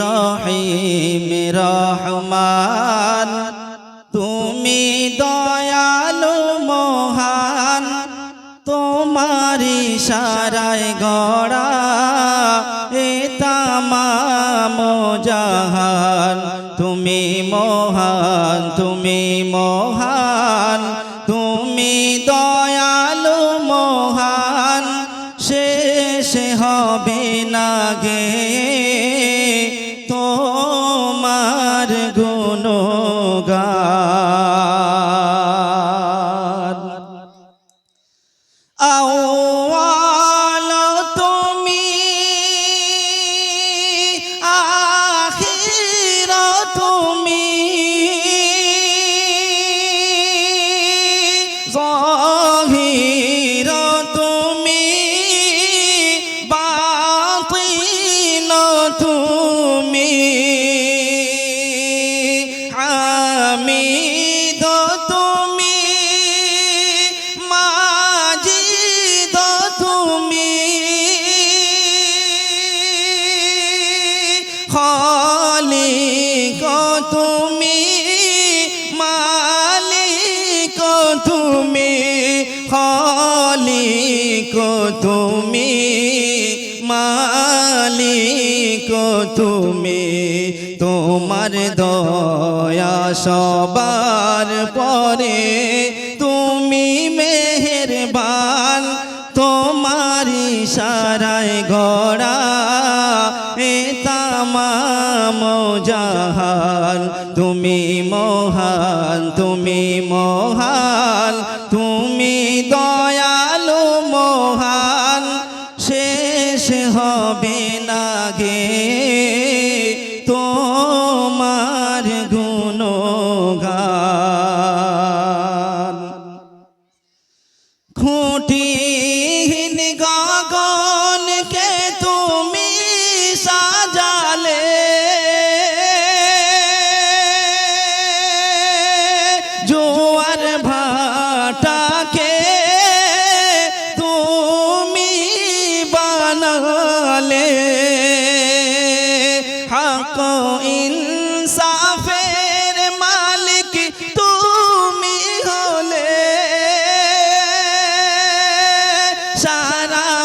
রহিম রহমান তুমি দয়ালু মহান তোমারি সারায় গড়া এ তামাম জাহান। তুমি মহান তুমি মহান হবে না খালিক তুমি, মালিক তুমি খালিক তুমি, মালিক তুমি, তোমার দয়া সবার পরে তুমি মেহেরবান তোমারি সারায় গড়া তামাম জাহান তুমি মহান তুমি মহান।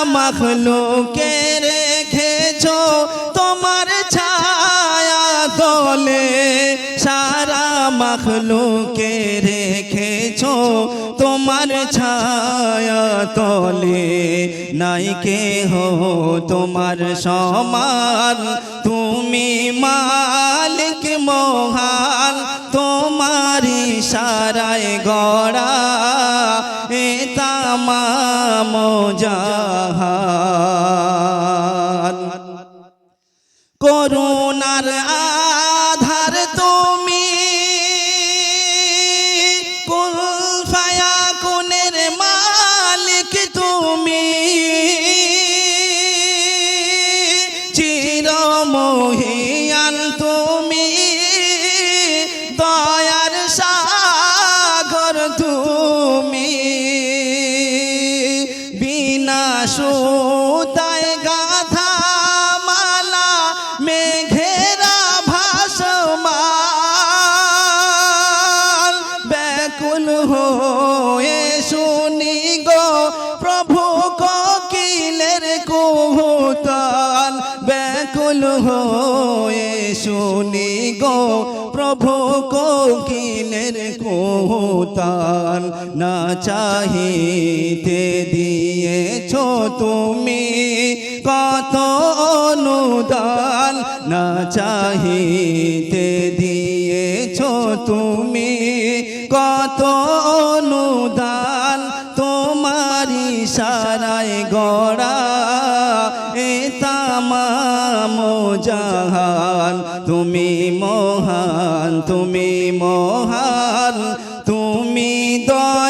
মখলুকে রেখেছ তোমার ছায়া দলে সারা মখলুকে রেখেছ তোমার ছায়া তলে। নাই কে হো তোমার সমান। তুমি মালিক মহান তোমারি সারায় গড়া তামাম জাহান করুণার আধার সুতায় গাথা মালা, মেঘেরা ভাসমান। ব্যাকুল হয়ে শুনি গো প্রভু কোকিলের কুহতান ব্যাকুল হয়ে শুনি গো প্রভু কোকিলের কুহতান না চাহিতে দিয়েছ তুমি? কত অনুদান না চাহিতে দিয়েছ তুমি? কত অনুদান তোমারি সারায় গড়া এ জাহান। তুমি মহান তুমি মহান, তুমি দয়ালু